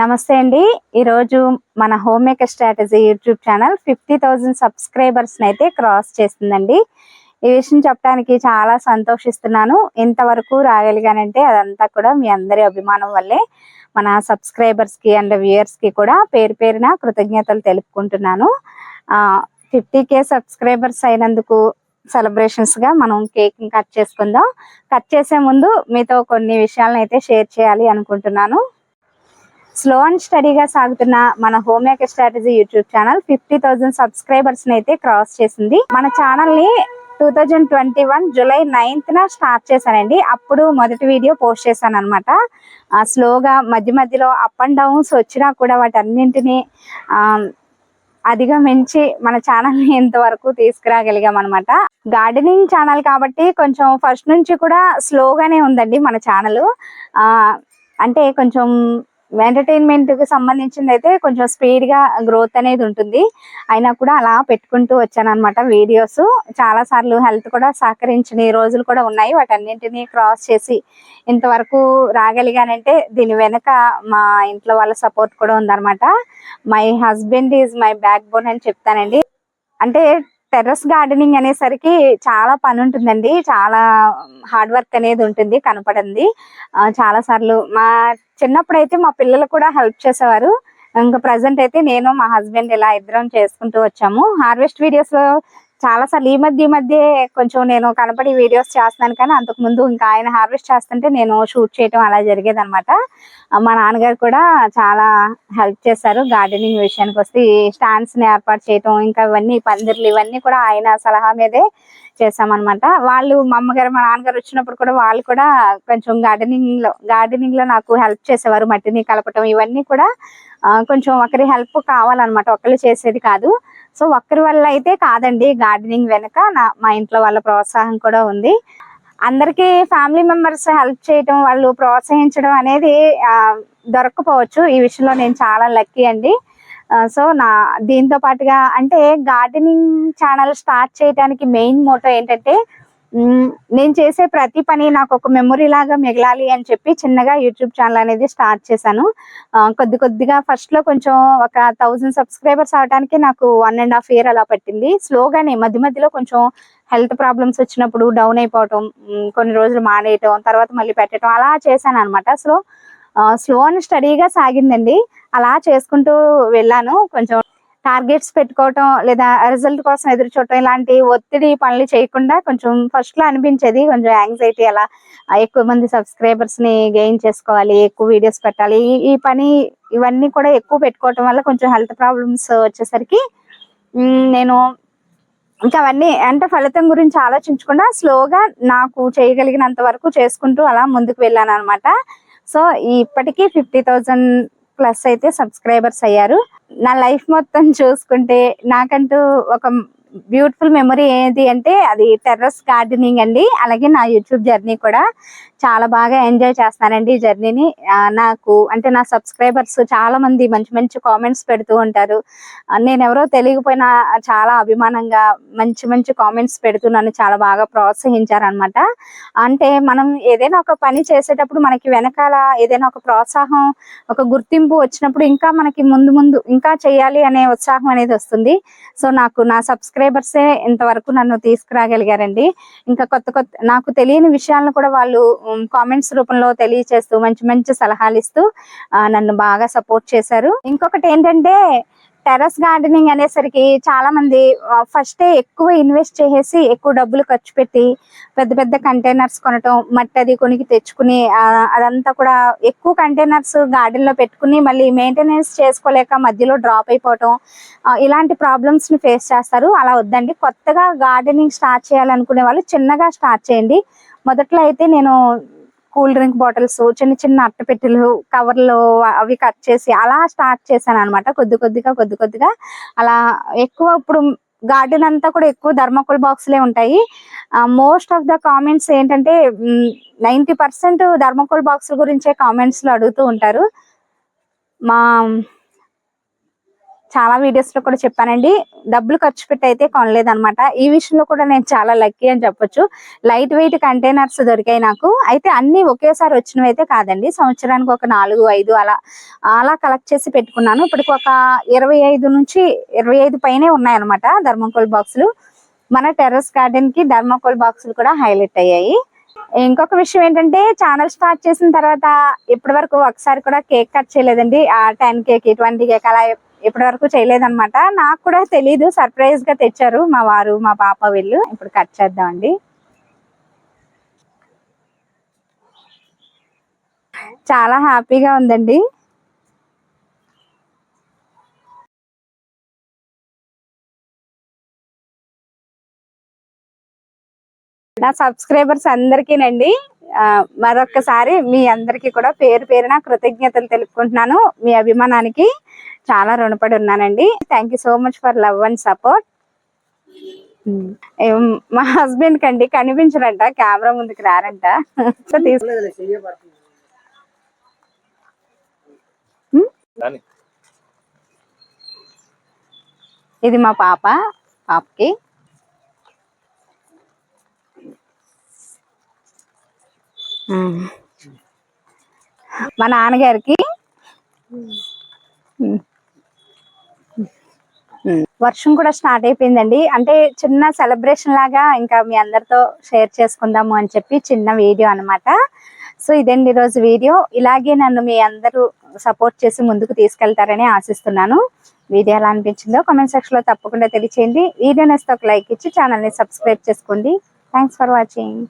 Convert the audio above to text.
నమస్తే అండి. ఈరోజు మన home maker strategy YouTube channel fifty thousand subscribers అయితే క్రాస్ చేస్తుందండి. ఈ విషయం చెప్పడానికి చాలా సంతోషిస్తున్నాను. ఇంతవరకు రాగలిగానంటే అదంతా కూడా మీ అందరి అభిమానం వల్లే మన సబ్స్క్రైబర్స్కి అండ్ వ్యూయర్స్కి కూడా పేరు పేరున కృతజ్ఞతలు తెలుపుకుంటున్నాను. ఫిఫ్టీ కే సబ్స్క్రైబర్స్ అయినందుకు సెలబ్రేషన్స్గా మనం కేక్ కట్ చేసుకుందాం. కట్ చేసే ముందు మీతో కొన్ని విషయాలను అయితే షేర్ చేయాలి అనుకుంటున్నాను. స్లో అండ్ స్టడీగా సాగుతున్న మన home strategy YouTube channel fifty thousand subscribers అయితే క్రాస్ చేసింది. మన ఛానల్ని two thousand twenty one July ninth న స్టార్ట్ చేశానండి. అప్పుడు మొదటి వీడియో పోస్ట్ చేశాను అనమాట స్లోగా మధ్య మధ్యలో అప్ అండ్ డౌన్స్ వచ్చినా కూడా వాటన్నింటినీ ఆ, అధిగమించి మన ఛానల్ని ఎంతవరకు ఇంతవరకు తీసుకురాగలిగాం అనమాట గార్డెనింగ్ ఛానల్ కాబట్టి కొంచెం ఫస్ట్ నుంచి కూడా స్లోగానే ఉందండి మన ఛానల్ అంటే కొంచెం ఎంటర్టైన్మెంట్కి సంబంధించింది అయితే కొంచెం స్పీడ్గా గ్రోత్ అనేది ఉంటుంది. అయినా కూడా అలా పెట్టుకుంటూ వచ్చాను అనమాట వీడియోస్ చాలా సార్లు హెల్త్ కూడా సహకరించిన రోజులు కూడా ఉన్నాయి. వాటన్నింటినీ క్రాస్ చేసి ఇంతవరకు రాగలిగానంటే దీని వెనక మా ఇంట్లో వాళ్ళ సపోర్ట్ కూడా ఉందన్నమాట. My husband is my backbone అని చెప్తానండి. అంటే టెర్రస్ గార్డెనింగ్ అనేసరికి చాలా పని ఉంటుందండి చాలా హార్డ్ వర్క్ అనేది ఉంటుంది కనపడింది. చాలా సార్లు మా చిన్నప్పుడు అయితే మా పిల్లలు కూడా హెల్ప్ చేసేవారు. ఇంకా ప్రజెంట్ అయితే నేను మా హస్బెండ్ ఇలా ఇద్దరం చేసుకుంటూ వచ్చాము. హార్వెస్ట్ వీడియోస్లో చాలా సార్లు ఈ మధ్య ఈ మధ్య కొంచెం నేను కనపడి వీడియోస్ చేస్తున్నాను కానీ అంతకు ముందు ఇంకా ఆయన హార్వెస్ట్ చేస్తుంటే నేను షూట్ చేయటం అలా జరిగేది అనమాట మా నాన్నగారు కూడా చాలా హెల్ప్ చేశారు గార్డెనింగ్ విషయానికి వస్తే స్టాండ్స్ని ఏర్పాటు చేయటం ఇంకా ఇవన్నీ పందిర్లు ఇవన్నీ కూడా ఆయన సలహా మీదే చేసామన్నమాట. వాళ్ళు మా అమ్మగారు మా నాన్నగారు వచ్చినప్పుడు కూడా వాళ్ళు కూడా కొంచెం గార్డెనింగ్లో గార్డెనింగ్లో నాకు హెల్ప్ చేసేవారు. మట్టిని కలపటం ఇవన్నీ కూడా కొంచెం ఒకరి హెల్ప్ కావాలన్నమాట. ఒకళ్ళు చేసేది కాదు. సో ఒక్కరి వల్ల అయితే కాదండి గార్డెనింగ్ వెనక నా మా ఇంట్లో వాళ్ళ ప్రోత్సాహం కూడా ఉంది. అందరికీ ఫ్యామిలీ మెంబర్స్ హెల్ప్ చేయటం వాళ్ళు ప్రోత్సహించడం అనేది దొరకపోవచ్చు ఈ విషయంలో నేను చాలా లక్కీ అండి. సో నా దీంతో పాటుగా అంటే గార్డెనింగ్ ఛానల్ స్టార్ట్ చేయడానికి మెయిన్ మోటో ఏంటంటే నేను చేసే ప్రతి పని నాకు ఒక మెమొరీ లాగా మిగలాలి అని చెప్పి చిన్నగా యూట్యూబ్ ఛానల్ అనేది స్టార్ట్ చేశాను. కొద్ది కొద్దిగా ఫస్ట్లో కొంచెం ఒక థౌజండ్ సబ్స్క్రైబర్స్ అవడానికి నాకు వన్ అండ్ హాఫ్ ఇయర్ అలా పట్టింది. స్లోగానే మధ్య మధ్యలో కొంచెం హెల్త్ ప్రాబ్లమ్స్ వచ్చినప్పుడు డౌన్ అయిపోవటం కొన్ని రోజులు మానేయటం తర్వాత మళ్ళీ పెట్టడం అలా చేశాను అనమాట సో స్లో అండ్ స్టడీగా సాగిందండి. అలా చేసుకుంటూ వెళ్ళాను. కొంచెం టార్గెట్స్ పెట్టుకోవటం లేదా రిజల్ట్ కోసం ఎదురు చూడటం ఇలాంటి ఒత్తిడి పనులు చేయకుండా కొంచెం ఫస్ట్లో అనిపించేది కొంచెం యాంగ్జైటీ అలా ఎక్కువ మంది సబ్స్క్రైబర్స్ని గెయిన్ చేసుకోవాలి ఎక్కువ వీడియోస్ పెట్టాలి. ఈ- పని ఇవన్నీ కూడా ఎక్కువ పెట్టుకోవటం వల్ల కొంచెం హెల్త్ ప్రాబ్లమ్స్ వచ్చేసరికి నేను ఇంకా అవన్నీ అంటే ఫలితం గురించి ఆలోచించకుండా స్లోగా నాకు చేయగలిగినంత వరకు చేసుకుంటూ అలా ముందుకు వెళ్ళాను అనమాట సో ఇప్పటికీ ఫిఫ్టీ థౌజండ్ ప్లస్ అయితే సబ్స్క్రైబర్స్ అయ్యారు. నా లైఫ్ మొత్తం చూసుకుంటే నాకంటూ ఒక బ్యూటిఫుల్ మెమరీ ఏది అంటే అది టెర్రస్ గార్డెనింగ్ అండి. అలాగే నా యూట్యూబ్ జర్నీ కూడా చాలా బాగా ఎంజాయ్ చేస్తానండి ఈ జర్నీని. నాకు అంటే నా సబ్స్క్రైబర్స్ చాలా మంది మంచి మంచి కామెంట్స్ పెడుతూ ఉంటారు. నేను ఎవరో తెలియకపోయినా చాలా అభిమానంగా మంచి మంచి కామెంట్స్ పెడుతూ నన్ను చాలా బాగా ప్రోత్సహించారనమాట అంటే మనం ఏదైనా ఒక పని చేసేటప్పుడు మనకి వెనకాల ఏదైనా ఒక ప్రోత్సాహం ఒక గుర్తింపు వచ్చినప్పుడు ఇంకా మనకి ముందు ముందు ఇంకా చేయాలి అనే ఉత్సాహం అనేది వస్తుంది. సో నాకు నా సబ్స్క్రైబర్సే ఇంతవరకు నన్ను తీసుకురాగలిగారండి. ఇంకా కొత్త కొత్త నాకు తెలియని విషయాలను కూడా వాళ్ళు కామెంట్స్ రూపంలో తెలియచేస్తూ మంచి మంచి సలహాలు ఇస్తూ నన్ను బాగా సపోర్ట్ చేశారు. ఇంకొకటి ఏంటంటే టెర్రస్ గార్డెనింగ్ అనేసరికి చాలా మంది ఫస్టే ఎక్కువ ఇన్వెస్ట్ చేసేసి ఎక్కువ డబ్బులు ఖర్చు పెట్టి పెద్ద పెద్ద కంటైనర్స్ కొనటం మట్టి అది కొనికి తెచ్చుకుని అదంతా కూడా ఎక్కువ కంటైనర్స్ గార్డెన్లో పెట్టుకుని మళ్ళీ మెయింటెనెన్స్ చేసుకోలేక మధ్యలో డ్రాప్ అయిపోవటం ఇలాంటి ప్రాబ్లమ్స్ని ఫేస్ చేస్తారు. అలా వద్దండి. కొత్తగా గార్డెనింగ్ స్టార్ట్ చేయాలనుకునే వాళ్ళు చిన్నగా స్టార్ట్ చేయండి. మొదట్లో అయితే నేను కూల్ డ్రింక్ బాటిల్స్ చిన్న చిన్న అట్టపెట్టెలు కవర్లు అవి కట్ చేసి అలా స్టార్ట్ చేశాను అనమాట కొద్ది కొద్దిగా కొద్ది కొద్దిగా అలా ఎక్కువ ఇప్పుడు గార్డెన్ అంతా కూడా ఎక్కువ ధర్మకోల్ బాక్స్లే ఉంటాయి. మోస్ట్ ఆఫ్ ద కామెంట్స్ ఏంటంటే నైంటీ పర్సెంట్ ధర్మకోల్ బాక్స్ గురించే కామెంట్స్లో అడుగుతూ ఉంటారు. మా చాలా వీడియోస్లో కూడా చెప్పానండి. డబ్బులు ఖర్చు పెట్టి అయితే కొనలేదన్నమాట. ఈ విషయంలో కూడా నేను చాలా లక్కీ అని చెప్పొచ్చు. లైట్ వెయిట్ కంటైనర్స్ దొరికాయి నాకు. అయితే అన్ని ఒకేసారి వచ్చినవి అయితే కాదండి. సంవత్సరానికి ఒక నాలుగు ఐదు అలా అలా కలెక్ట్ చేసి పెట్టుకున్నాను. ఇప్పటికి ఒక ఇరవై ఐదు నుంచి ఇరవై ఐదు పైనే ఉన్నాయన్నమాట ధర్మకోల్ బాక్సులు మన టెర్రస్ గార్డెన్కి ధర్మకోల్ బాక్సులు కూడా హైలైట్ అయ్యాయి. ఇంకొక విషయం ఏంటంటే ఛానల్ స్టార్ట్ చేసిన తర్వాత ఇప్పటి వరకు ఒకసారి కూడా కేక్ కట్ చేయలేదండి. ఆ టెన్ కేక్ ట్వంటీ కేక్ అలా ఇప్పటి వరకు చేయలేదన్నమాట. నాకు కూడా తెలీదు. సర్ప్రైజ్గా తెచ్చారు మా వారు మా పాప వీళ్ళు. ఇప్పుడు కట్ చేద్దామండి. చాలా హ్యాపీగా ఉందండి. నా సబ్స్క్రైబర్స్ అందరికీనండి. మరొక్కసారి మీ అందరికీ కూడా పేరు పేరున కృతజ్ఞతలు తెలుపుకుంటున్నాను. మీ అభిమానానికి చాలా రుణపడి ఉన్నానండి. Thank you so much for love and support మా హస్బెండ్ కండి కనిపించరంట కెమెరా ముందుకు రారంట. సో. ఇది మా పాప పాపకి. మా నాన్నగారికి వర్షం కూడా స్టార్ట్ అయిపోయిందండి. అంటే చిన్న సెలబ్రేషన్ లాగా ఇంకా మీ అందరితో షేర్ చేసుకుందాము అని చెప్పి చిన్న వీడియో అన్నమాట. సో ఇదండి ఈరోజు వీడియో. ఇలాగే నన్ను మీ అందరూ సపోర్ట్ చేసి ముందుకు తీసుకెళ్తారని ఆశిస్తున్నాను. వీడియో ఎలా అనిపించిందో కామెంట్ సెక్షన్లో తప్పకుండా తెలియచేయండి. వీడియో నేస్తే ఒక లైక్ ఇచ్చి ఛానల్ని సబ్స్క్రైబ్ చేసుకోండి. Thanks for watching